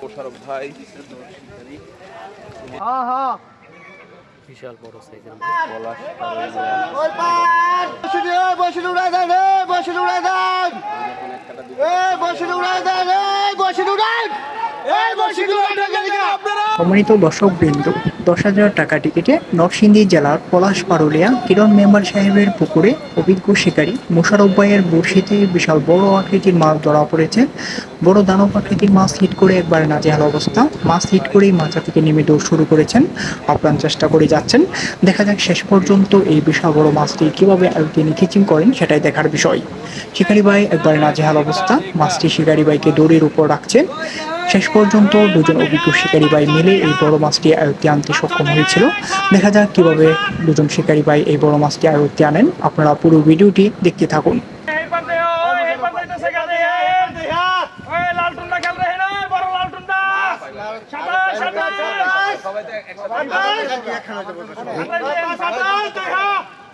মোশারফ ভাই। বিশাল বড় সাইজের বসে উড়াই দেন বসে উড়াই দেন। এ বসে উড়াই দেন বসে উড়াই বসে উড়াই সম্মানিত দর্শক বৃন্দ দশ হাজার টাকা টিকিটে নরসিংদী জেলার পলাশ পারুলিয়া কিরণ মেম্বার সাহেবের পুকুরে অভিজ্ঞ শিকারী মোশারফ ভাইয়ের বড়শিতে বিশাল বড় আকৃতির মাছ ধরা পড়েছে। বড় দানব আকৃতির মাছ হিট করে একবার নাজেহাল অবস্থা। মাছ হিট করেই মাথা থেকে নেমে দৌড় শুরু করেছেন। আপ্রাণ চেষ্টা করে যাচ্ছেন। দেখা যাক শেষ পর্যন্ত এই বিশাল বড় মাছটি কীভাবে তিনি খিচিং করেন সেটাই দেখার বিষয়। শিকারী ভাই একবার নাজেহাল অবস্থা। মাছটি শিকারী ভাইকে দড়ির উপর রাখছেন শেষ পর্যন্ত দুজন অভিজ্ঞ শিকারী ভাই মিলে এই বড় মাছটি আয়ত্তে আনতে সক্ষম হয়েছিল। দেখা যাক কীভাবে দুজন শিকারী ভাই এই বড় মাছটি আয়ত্তে আনেন। আপনারা পুরো ভিডিওটি দেখতে থাকুন। বান্দে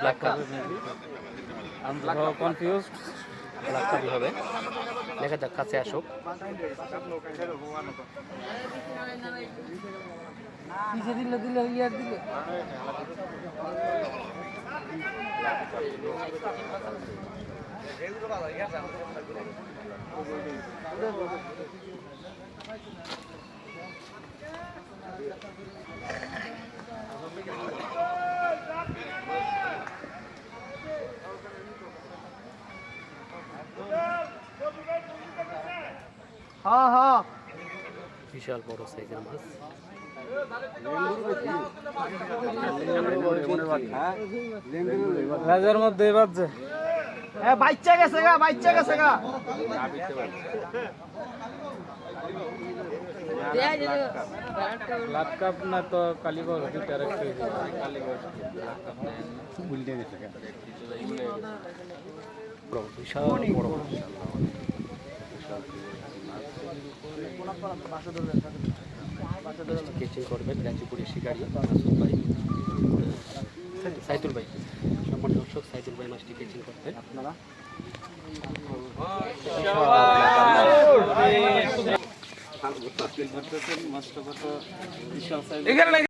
ব্ল্যাক কাপ কনফিউজ ব্ল্যাক কাপই হবে দেখা যাক কাছে আসুক হ্যাঁ হ্যাঁ। বিশাল বড় সাইজের মাছ। রাজার মধ্যে বাজছে এ বাচ্চা গেছে গা বাচ্চা গেছে গা। লাভ কাপ না তো কালীবাগ দুইটা রাখতে বড় বিশাল বড় কেচিং করবেন গাজীপুরের শিকারী মাসুদ ভাই। সাইদুল ভাই সম্মান দর্শক সাইদুল ভাই মাছটি কেচিং করতেন আপনারা?